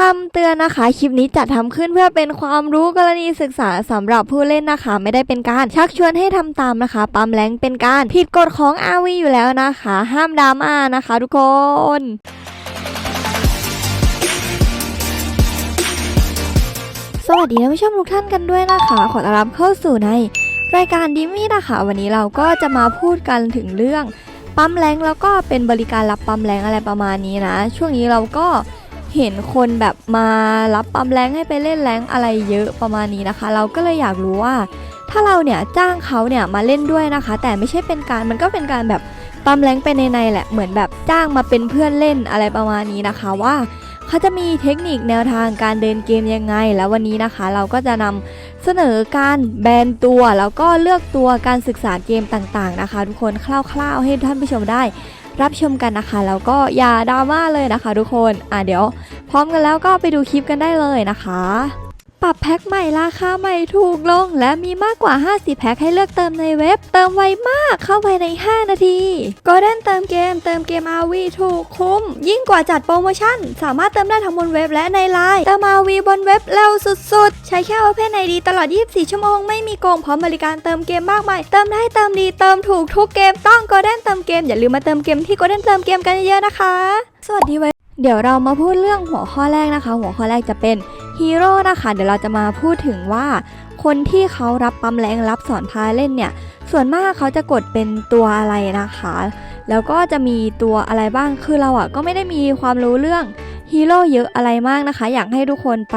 คำเตือนนะคะ คลิปนี้จัดทำขึ้นเพื่อเป็นความรู้กรณีศึกษาสำหรับผู้เล่นนะคะ ไม่ได้เป็นการชักชวนให้ทำตามนะคะ ปั๊มแรงเป็นการผิดกฎของ RV อยู่แล้วนะคะ ห้ามดราม่านะคะทุกคนสวัสดีท่านผู้ชมทุกท่านกันด้วยนะคะ ขอต้อนรับเข้าสู่ใน รายการดิมี่นะคะ วันนี้เราก็จะมาพูดกันถึงเรื่อง ปั๊มแรงแล้วก็เป็นบริการรับปั๊มแรงอะไรประมาณนี้นะ ช่วงนี้เราก็ เห็นคนแบบมารับปั๊มแรงให้ไปเล่นแรงอะไรเยอะประมาณนี้นะคะ เราก็เลยอยากรู้ว่า ถ้าเราเนี่ยจ้างเขาเนี่ยมาเล่นด้วยนะคะ แต่ไม่ใช่เป็นการมันก็เป็นการแบบปั๊มแรงไปในในๆแหละเหมือนแบบจ้างมาเป็นเพื่อนเล่นอะไรประมาณนี้นะคะว่าเขาจะมีเทคนิคแนวทางการเดินเกมยังไง แล้ววันนี้นะคะ เราก็จะนำเสนอการแบนตัวแล้วก็เลือกตัวการศึกษาเกมต่างๆนะคะ ทุกคนคร่าวๆให้ท่านผู้ชมได้ รับชมกันนะคะ แล้วก็อย่าดราม่าเลยนะคะ ทุกคน อะเดี๋ยว พร้อมกันแล้วก็ไปดูคลิปกันได้เลยนะคะ ปรับแพ็คใหม่ราคาใหม่ถูกลง และมีมากกว่า 50 แพ็คให้เลือกเติมในเว็บ เติมไวมากเข้าภายใน 5 นาทีก็เด้นเติมเกม เติมเกม RV ถูกคุ้ม ยิ่งกว่าจัดโปรโมชั่น สามารถเติมได้ทั้งบนเว็บและในไลน์เติม RV บนเว็บเร็วสุดๆ ใช้แค่ Open ID ตลอด 24 ชั่วโมงไม่มีโกงพร้อมบริการเติมเกมมากมายเติมได้เติมดีเติมถูกทุกเกมต้องก็เด้นเติมเกมอย่าลืมมาเติมเกมที่ก็เด้นเติมเกมกันเยอะๆนะคะ สวัสดีไว้ เดี๋ยวเรามาพูดเรื่องหัวข้อแรกนะคะ หัวข้อแรกจะเป็นฮีโร่นะคะ เดี๋ยวเราจะมาพูดถึงว่า คนที่เขารับปั๊มแรงรับสอนพาเล่นเนี่ย ส่วนมากเขาจะกดเป็นตัวอะไรนะคะ แล้วก็จะมีตัวอะไรบ้างคือเราอะก็ไม่ได้มีความรู้เรื่อง ฮีโร่เยอะอะไรมากนะคะ อยากให้ทุกคนไป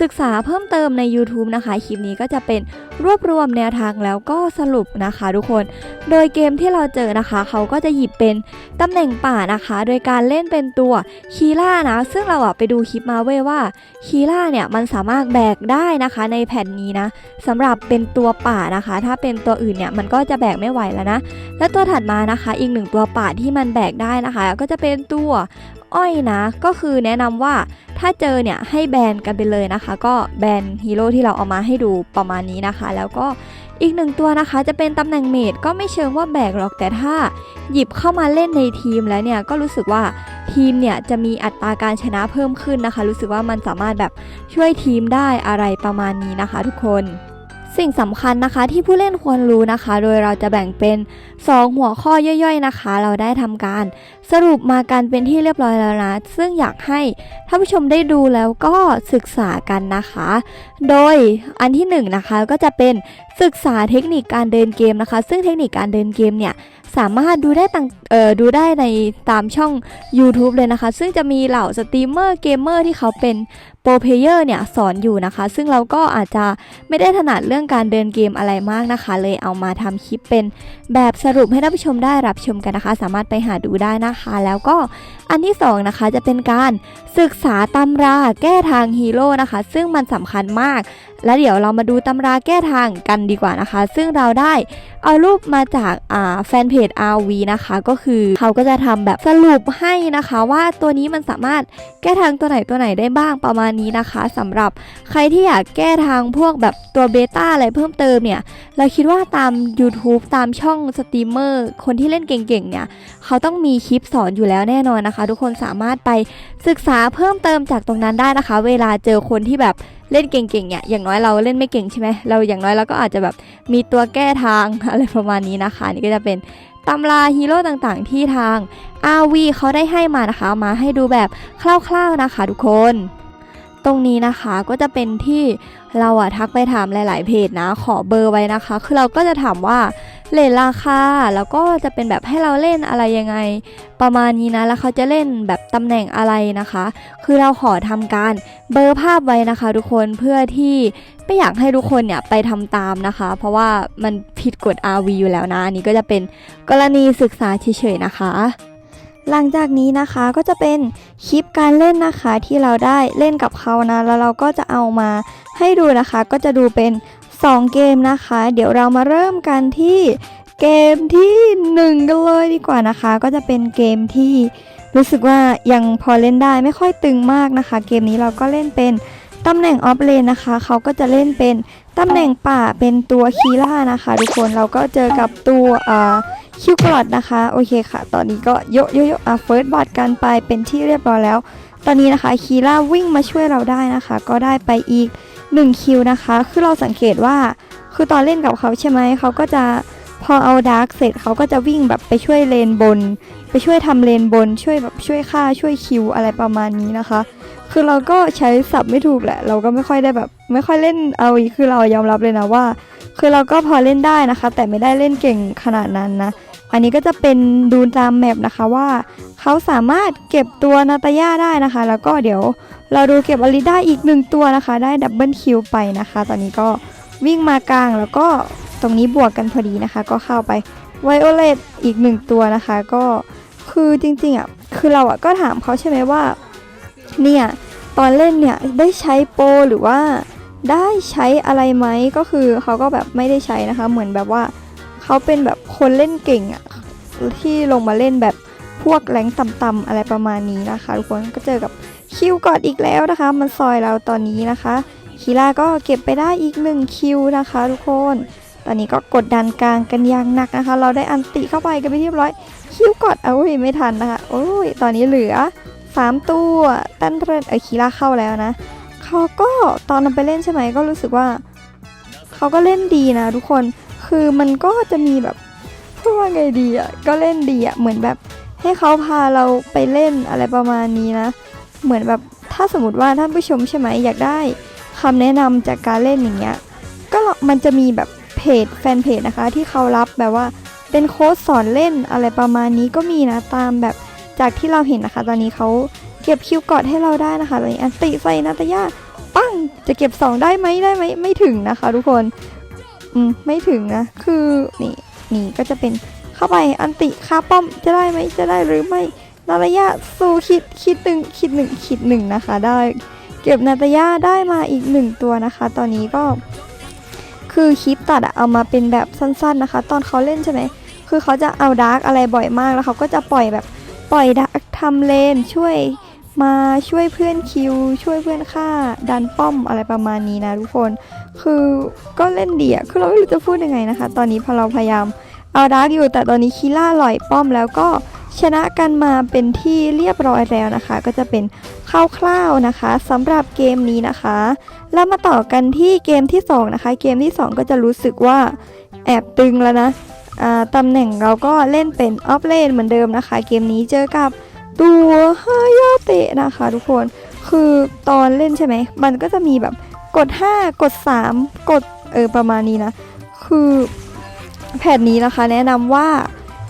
ศึกษาเพิ่มเติมใน YouTube นะคะ คลิปนี้ก็จะเป็นรวบรวมแนวทางแล้วก็สรุปนะคะทุกคน โดยเกมที่เราเจอนะคะ เขาก็จะหยิบเป็นตำแหน่งป่านะคะ โดยการเล่นเป็นตัวคีล่านะ ซึ่งเราอะไปดูคลิปมาเว้ยว่าคีล่าเนี่ยมันสามารถแบกได้นะคะในแผ่นนี้นะสำหรับเป็นตัวป่านะคะ ถ้าเป็นตัวอื่นเนี่ยมันก็จะแบกไม่ไหวแล้วนะ และตัวถัดมานะคะ อีกหนึ่งตัวป่าที่มันแบกได้นะคะ ก็จะเป็นตัว อ้อยนะ ก็คือแนะนำว่าถ้าเจอเนี่ยให้แบนกันไปเลยนะคะ ก็แบนฮีโร่ที่เราเอามาให้ดูประมาณนี้นะคะ แล้วก็อีกหนึ่งตัวนะคะจะเป็นตำแหน่งเมดก็ไม่เชิงว่าแบกหรอกแต่ถ้าหยิบเข้ามาเล่นในทีมแล้วเนี่ยก็รู้สึกว่าทีมเนี่ยจะมีอัตราการชนะเพิ่มขึ้นนะคะ รู้สึกว่ามันสามารถแบบช่วยทีมได้อะไรประมาณนี้นะคะ ทุกคน สิ่งสำคัญนะคะที่ผู้เล่นควรรู้นะคะ โดยเราจะแบ่งเป็น 2 หัวข้อย่อยๆนะคะ เราได้ทำการสรุปมากันเป็นที่เรียบร้อยแล้วนะ ซึ่งอยากให้ท่านผู้ชมได้ดูแล้วก็ศึกษากันนะคะ โดยอันที่1นงนะคะก็จะเป็นศึกษาเทคนิคการเดินเกมนะคะ ซึ่งเทคนิคการเดินเกมเนี่ยสามารถดูได้ต่างเอ่อดูได้ในตามช่อง YouTube เลยนะคะ ซึ่งจะมีเหล่าสตรีมเมอร์เกมเมอร์ที่เขาเป็น โปรเพเยอร์เนี่ยสอนอยู่นะคะ ซึ่งเราก็อาจจะไม่ได้ถนัดเรื่องการเดินเกมอะไรมากนะคะ เลยเอามาทำคลิปเป็นแบบสรุปให้ท่านผู้ชมได้รับชมกันนะคะ สามารถไปหาดูได้นะคะ แล้วก็อันที่สองนะคะจะเป็นการศึกษาตำราแก้ทางฮีโร่นะคะ ซึ่งมันสำคัญมาก และเดี๋ยวเรามาดูตำราแก้ทางกันดีกว่านะคะ ซึ่งเราได้เอารูปมาจากอ่าแฟนเพจ RV นะคะ ก็คือเขาก็จะทำแบบสรุปให้นะคะ ว่าตัวนี้มันสามารถแก้ทางตัวไหนตัวไหนได้บ้างประมาณนี้นะคะสำหรับใครที่อยากแก้ทางพวกแบบตัวเบต้าอะไรเพิ่มเติมเนี่ย เราคิดว่าตาม YouTube ตามช่องสตรีมเมอร์คนที่เล่นเก่งๆเนี่ยเขาต้องมีคลิปสอนอยู่แล้วแน่นอนนะคะ ทุกคนสามารถไปศึกษาเพิ่มเติมจากตรงนั้นได้นะคะ เวลาเจอคนที่แบบเล่นเก่งๆเนี่ยอย่างน้อยเราเล่นไม่เก่งใช่ไหมเราอย่างน้อยเราก็อาจจะแบบมีตัวแก้ทางอะไรประมาณนี้นะคะ นี่ก็จะเป็นตำราฮีโร่ต่างๆ ที่ทาง RV เขาได้ให้มานะคะ มาให้ดูแบบคร่าวๆนะคะทุกคน ตรงนี้นะคะก็จะเป็นที่เราอะทักไปถามหลาย ๆ เพจนะ ขอเบอร์ไว้นะคะ คือเราก็จะถามว่าเลทราคาแล้วก็จะเป็นแบบให้เราเล่นอะไรยังไง ประมาณนี้นะ แล้วเขาจะเล่นแบบตำแหน่งอะไรนะคะ คือเราขอทำการเบอร์ภาพไว้นะคะ ทุกคนเพื่อที่ไม่อยากให้ทุกคนเนี่ยไปทำตามนะคะ เพราะว่ามันผิดกฎ RV อยู่แล้วนะอันนี้ก็จะเป็นกรณีศึกษาเฉยๆนะคะ หลังจากนี้นะคะก็จะเป็นคลิปการเล่นนะคะที่เราได้เล่นกับเขานะ แล้วเราก็จะเอามาให้ดูนะคะก็จะดูเป็น 2 เกมนะคะ เดี๋ยวเรามาเริ่มกันที่เกมที่ 1 กันเลยดีกว่านะคะ ก็จะเป็นเกมที่รู้สึกว่ายังพอเล่นได้ไม่ค่อยตึงมากนะคะ เกมนี้เราก็เล่นเป็นตำแหน่งออฟเลนนะคะ เขาก็จะเล่นเป็นตำแหน่งป่าเป็นตัวคีล่านะคะ ทุกคนเราก็เจอกับตัวอ่า คิวกรอดนะคะ โอเคค่ะ ตอนนี้ก็โยโยโยอะเฟิร์สบอทกันไปเป็นที่เรียบร้อยแล้ว ตอนนี้นะคะคีล่าวิ่งมาช่วยเราได้นะคะ ก็ได้ไปอีก1คิวนะคะ คือเราสังเกตว่าคือตอนเล่นกับเขาใช่ไหม เขาก็จะพอเอาดาร์กเสร็จเขาก็จะวิ่งแบบไปช่วยเลนบน ไปช่วยทำเลนบน ช่วยแบบช่วยฆ่าช่วยคิวอะไรประมาณนี้นะคะ คือเราก็ใช้ศัพท์ไม่ถูกแหละ เราก็ไม่ค่อยได้แบบ ไม่ค่อยเล่นเอาอีคือเรายอมรับเลยนะว่า คือเราก็พอเล่นได้นะคะ แต่ไม่ได้เล่นเก่งขนาดนั้นนะ อันนี้ก็จะเป็นดูตามแมปนะคะว่าเขาสามารถเก็บตัวนาตาย่าได้นะคะ แล้วก็เดี๋ยวเราดูเก็บอลิได้อีกหนึ่งตัวนะคะ ได้ดับเบิลคิวไปนะคะ ตอนนี้ก็วิ่งมากลางแล้วก็ตรงนี้บวกกันพอดีนะคะ ก็เข้าไปไวโอเลตอีกหนึ่งตัวนะคะ ก็คือจริงๆอะคือเราอะก็ถามเขาใช่ไหมว่าเนี่ยตอนเล่นเนี่ยได้ใช้โปรหรือว่า ได้ใช้อะไรไหมก็คือเขาก็แบบไม่ได้ใช้นะคะ เหมือนแบบว่าเขาเป็นแบบคนเล่นเก่งอะที่ลงมาเล่นแบบพวกแรงต่ำๆอะไรประมาณนี้นะคะ ทุกคนก็เจอกับคิวกอดอีกแล้วนะคะ มันซอยเราตอนนี้นะคะคีล่าก็เก็บไปได้อีกหนึ่งคิวนะคะ ทุกคน ตอนนี้ก็กดดันกลางกันอย่างหนักนะคะ เราได้อันติเข้าไปกันไปเรียบร้อย คิวกอดเอาไว้ยไม่ทันนะคะ โอ้ยตอนนี้เหลือสามตัวตันเทรนเออคีล่าเข้าแล้วนะ เขาก็ตอนนำไปเล่นใช่ไหมก็รู้สึกว่า เขาก็เล่นดีนะทุกคนคือมันก็จะมีแบบพูดว่าไงดีอะก็เล่นดีอะเหมือนแบบให้เขาพาเราไปเล่นอะไรประมาณนี้นะ เหมือนแบบถ้าสมมติว่าท่านผู้ชมใช่ไหมอยากได้คำแนะนำจากการเล่นอย่างเงี้ยก็มันจะมีแบบเพจแฟนเพจนะคะ ที่เขารับแบบว่าเป็นโค้ดสอนเล่นอะไรประมาณนี้ก็มีนะตามแบบจากที่เราเห็นนะคะ ตอนนี้เขา เก็บคิวกอดให้เราได้นะคะตอนนี้อันติใส่นาตาย่าปั้งจะเก็บ 2 ได้ไหมได้ไหมไม่ถึงนะคะ ทุกคนอืมไม่ถึงนะคือนี่นี่ก็จะเป็นเข้าไปอันติคาป้อมจะได้ไหมจะได้หรือไม่นาตาย่าสู้คิดคิดหนึ่งคิดหนึ่งคิดหนึ่งนะคะ ได้ เก็บนาตาย่าได้มาอีกหนึ่งตัวนะคะ ตอนนี้ก็ คือคลิปตัดเอามาเป็นแบบสั้น ๆนะคะ ตอนเขาเล่นใช่ไหมคือเขาจะเอาดาร์กอะไรบ่อยมากแล้วเขาก็จะปล่อยแบบปล่อยดาร์กทำเลนช่วย มาช่วยเพื่อนคิว ช่วยเพื่อนฆ่าดันป้อมอะไรประมาณนี้นะทุกคน คือก็เล่นดีอะคือเราไม่รู้จะพูดยังไงนะคะ ตอนนี้พอเราพยายามเอาดาร์กอยู่แต่ตอนนี้คีล่าลอยป้อมแล้วก็ชนะกันมาเป็นที่เรียบร้อยแล้วนะคะ ก็จะเป็นคร่าวๆนะคะสำหรับเกมนี้นะคะ แล้วมาต่อกันที่เกมที่ 2 นะคะ เกมที่ 2 ก็จะรู้สึกว่าแอบตึงแล้วนะตำแหน่งเราก็เล่นเป็นออฟเลนเหมือนเดิมนะคะ เกมนี้เจอกับ ตัวฮายาเตะนะคะทุกคนคือตอนเล่นใช่ไหม มันก็จะมีแบบกด 5 กด 3 กดเออประมาณนี้นะ คือแผนนี้นะคะ แนะนำว่า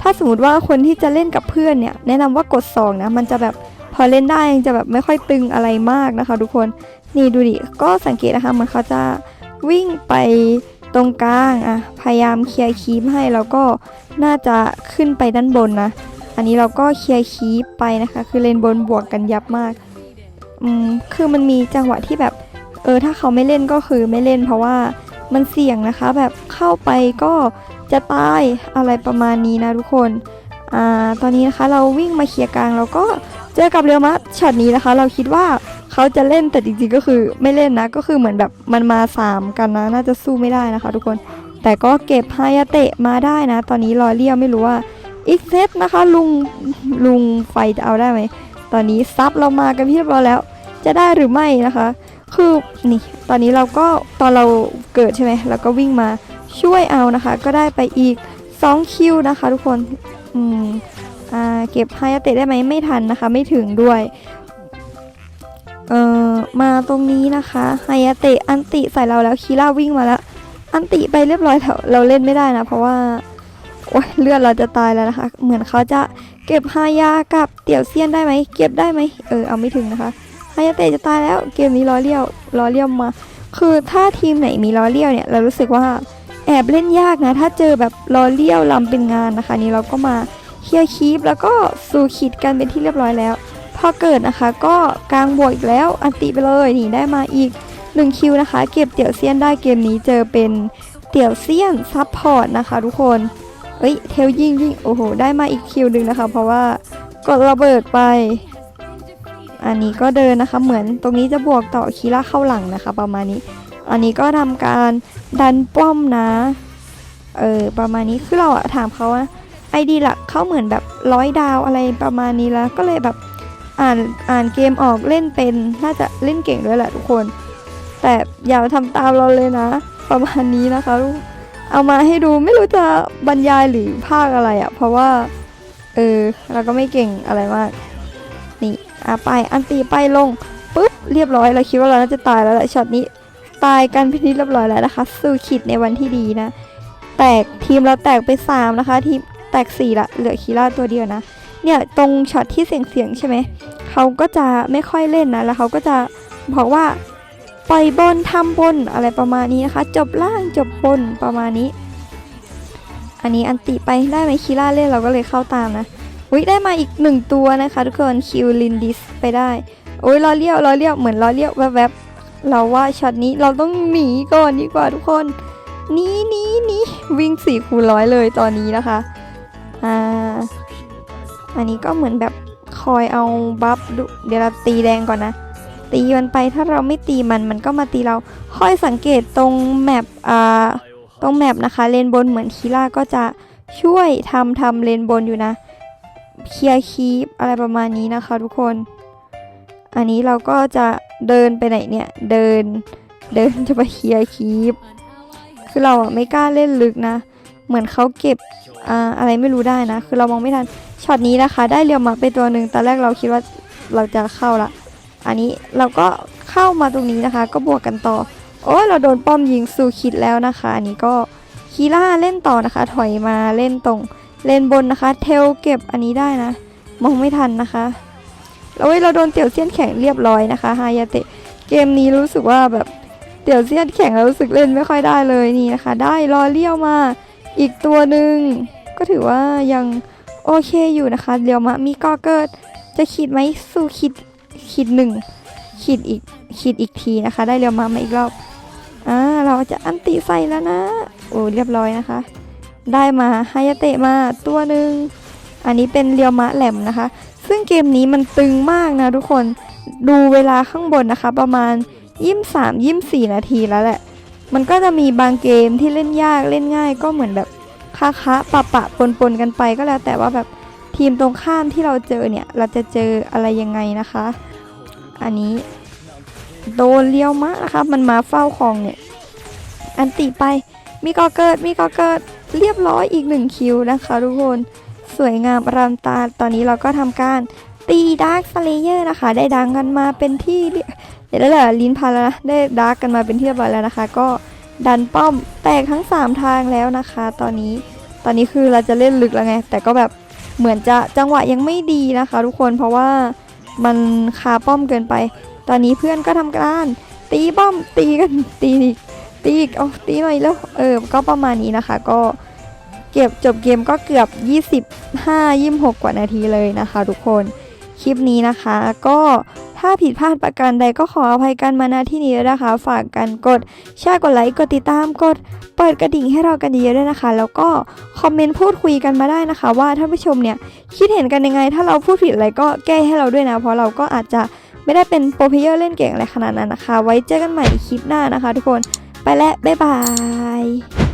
ถ้าสมมติว่าคนที่จะเล่นกับเพื่อนเนี่ย แนะนำว่ากด2นะมันจะแบบพอเล่นได้ยังจะแบบไม่ค่อยตึงอะไรมากนะคะ ทุกคนนี่ดูดิก็สังเกตนะคะเหมันเขาจะวิ่งไปตรงกลางอะพยายามเคลียร์คีปให้แล้วก็น่าจะขึ้นไปด้านบนนะ อันนี้เราก็เคลียร์คีปไปนะคะ คือเลนบนบวกกันยับมาก อืม คือมันมีจังหวะที่แบบ เออ ถ้าเขาไม่เล่นก็คือไม่เล่นเพราะว่ามันเสี่ยงนะคะ แบบเข้าไปก็จะตายอะไรประมาณนี้นะทุกคน อ่า ตอนนี้นะคะเราวิ่งมาเคลียร์กลางแล้วก็เจอกับเรียวมัช็อตนี้นะคะ เราคิดว่าเขาจะเล่นแต่จริงๆก็คือไม่เล่นนะ ก็คือเหมือนแบบมันมาสามกันนะ น่าจะสู้ไม่ได้นะคะ ทุกคน แต่ก็เก็บฮายาเตะมาได้นะ ตอนนี้รอเรียวไม่รู้ว่า อีกเซตนะคะลุงลุงไฟจะเอาได้ไหม ตอนนี้ซับเรามากันที่เรียบร้อยแล้ว จะได้หรือไม่นะคะ คือนี่ตอนนี้เราก็ตอนเราเกิดใช่ไหมเราก็วิ่งมาช่วยเอานะคะ ก็ได้ไปอีก2คิวนะคะ ทุกคนอืมอ่าเก็บไฮยาเตะได้ไหมไม่ทันนะคะ ไม่ถึงด้วยเอ่อมาตรงนี้นะคะไฮยาเตะอันติใส่เราแล้วคีร่าวิ่งมาแล้ว อันติไปเรียบร้อยแล้วเราเล่นไม่ได้นะ เพราะว่า อ๊ยเลือดเราจะตายแล้วนะคะ เหมือนเขาจะเก็บฮายากับเตี่ยวเซียนได้ไหมเก็บได้ไหมเออเอาไม่ถึงนะคะฮายาเตะจะตายแล้วเกมนี้ล้อเลี้ยวล้อเลี้ยวมา คือถ้าทีมไหนมีล้อเลี้ยวเนี่ยเรารู้สึกว่าแอบเล่นยากนะ ถ้าเจอแบบล้อเลี้ยวลำเป็นงานนะคะ นี่เราก็มาเคลียร์คีปแล้วก็สู่ขีดกันเป็นที่เรียบร้อยแล้ว พอเกิดนะคะก็กลางบวกอีกแล้วอันติไปเลยนี่ได้มาอีก1คิวนะคะ เก็บเตี่ยวเซียนได้เกมนี้เจอเป็นเตี่ยวเซียนซับพอร์ตนะคะ ทุกคน เอ้ยเทลยิงยิงโอ้โห ได้มาอีกคิวหนึ่งนะคะ เพราะว่ากดระเบิดไป อันนี้ก็เดินนะคะ เหมือนตรงนี้จะบวกต่อคีร่าเข้าหลังนะคะ ประมาณนี้ อันนี้ก็ทำการดันป้อมนะ เออประมาณนี้คือเราอะถามเขาว่าไอดีหลักเขาเหมือนแบบร้อยดาวอะไรประมาณนี้แล้ว ก็เลยแบบอ่านอ่านเกมออกเล่นเป็นน่าจะเล่นเก่งด้วยแหละทุกคน แต่อย่าทำตามเราเลยนะ ประมาณนี้นะคะลูก เอามาให้ดูไม่รู้จะบรรยายหรือภาคอะไรอะ่ะ เพราะว่า เออ เราก็ไม่เก่งอะไรมาก นี่อะไปอันตีไปลงปุ๊บเรียบร้อยเราคิดว่าเราน่าจะตายแล้วแหละช็อตนี้ตายกันพินิจเรียบร้อยแล้วนะคะ สู้ขิดในวันที่ดีนะ แตกทีมเราแตกไปสามนะคะ ทีมแตกสี่ละเหลือคีร่าตัวเดียวนะ เนี่ยตรงช็อตที่เสียงเสียงใช่ไหมเขาก็จะไม่ค่อยเล่นนะ แล้วเขาก็จะบอกว่า ปล่อยบนทำบนอะไรประมาณนี้นะคะ จบล่างจบบนประมาณนี้ อันนี้อันติไปได้ไหมคีร่าเล่นเราก็เลยเข้าตามนะอุ้ยได้มาอีกหนึ่งตัวนะคะ ทุกคนคิวลินดิสไปได้โอ้ยล้อเลี้ยวล้อเลี้ยวเหมือนล้อเลี้ยวแวบๆเราว่าช็อตนี้เราต้องหนีก่อนดีกว่าทุกคนหนีหนีหนีวิ่งสี่คูร้อยเลยตอนนี้นะคะอ่าอันนี้ก็เหมือนแบบคอยเอาบัฟเดี๋ยวเราตีแดงก่อนนะ ตีมันไปถ้าเราไม่ตีมันมันก็มาตีเราคอยสังเกตตรงแมปอ่าตรงแมปนะคะเลนบนเหมือนคีล่าก็จะช่วยทำทำเลนบนอยู่นะเคลียร์คีปอะไรประมาณนี้นะคะทุกคน อันนี้เราก็จะเดินไปไหนเนี่ย เดินเดินจะไปเคลียร์คีปคือเราอะไม่กล้าเล่นลึกนะ เหมือนเขาเก็บอ่าอะไรไม่รู้ได้นะ คือเรามองไม่ทันช็อตนี้นะคะ ได้เรียวมาไปตัวหนึ่งตอนแรกเราคิดว่าเราจะเข้าละ อันนี้เราก็เข้ามาตรงนี้นะคะ ก็บวกกันต่อ โอ้เราโดนป้อมยิงสู่คิดแล้วนะคะ อันนี้ก็คีล่าเล่นต่อนะคะ ถอยมาเล่นตรงเลนบนนะคะ เทลเก็บอันนี้ได้นะ มองไม่ทันนะคะแล้วเว้ยเราโดนเตี่ยวเซียนแข็งเรียบร้อยนะคะฮายาเตะเกมนี้รู้สึกว่าแบบเตี่ยวเซียนแข็งแล้วรู้สึกเล่นไม่ค่อยได้เลยนี่นะคะ ได้รอเลี้ยวมาอีกตัวหนึ่งก็ถือว่ายังโอเคอยู่นะคะเดี๋ยวมามีก็เกิดจะขีดไหมสู้ขีด ขีดหนึ่งขีดอีกขีดอีกทีนะคะ ได้เรียวมามาอีกรอบอ่าเราจะอันติใส่แล้วนะโอ้เรียบร้อยนะคะ ได้มาฮายาเตะมาตัวหนึ่งอันนี้เป็นเรียวมะแหลมนะคะ ซึ่งเกมนี้มันตึงมากนะทุกคนดูเวลาข้างบนนะคะ ประมาณยี่สามยี่สี่นาทีแล้วแหละ มันก็จะมีบางเกมที่เล่นยากเล่นง่าย ก็เหมือนแบบคะคะปะปะปนปนกันไปก็แล้วแต่ว่าแบบ ทีมตรงข้ามที่เราเจอเนี่ย เราจะเจออะไรยังไงนะคะ อันนี้โดนเลี้ยวมะนะคะ มันมาเฝ้าคลองเนี่ย อันติไป มีกอเกิด มีกอเกิด เรียบร้อยอีกหนึ่งคิวนะคะทุกคน สวยงามรามตา ตอนนี้เราก็ทำการตีดาร์คสเลเยอร์นะคะ ได้ดังกันมาเป็นที่เรียเดี๋ยวแล้วแหละลิ้นพันแล้วนะ ได้ดาร์กกันมาเป็นที่เรียบร้อยแล้วนะคะ ก็ดันป้อมแตกทั้ง 3 ทางแล้วนะคะ ตอนนี้ ตอนนี้คือเราจะเล่นลึกแล้วไง แต่ก็แบบ เหมือนจะจังหวะยังไม่ดีนะคะ ทุกคนเพราะว่ามันคาป้อมเกินไป ตอนนี้เพื่อนก็ทำการตีป้อมตีกันตีอีกตีอีกเอาตีหน่อยแล้วเออก็ประมาณนี้นะคะ ก็เก็บจบเกมก็เกือบ 25 26 กว่านาทีเลยนะคะ ทุกคนคลิปนี้นะคะก็ ถ้าผิดพลาดประการใดก็ขออภัยกันมาณที่นี้ด้วยนะคะ ฝากกันกดแชร์กดไลค์กดติดตามกดเปิดกระดิ่งให้เรากันเยอะๆด้วยนะคะ แล้วก็คอมเมนต์พูดคุยกันมาได้นะคะ ว่าท่านผู้ชมเนี่ยคิดเห็นกันยังไง ถ้าเราพูดผิดอะไรก็แก้ให้เราด้วยนะ เพราะเราก็อาจจะไม่ได้เป็นโปรเพเยอร์เล่นเก่งอะไรขนาดนั้นนะคะ ไว้เจอกันใหม่คลิปหน้านะคะ ทุกคนไปแล้วบ๊ายบาย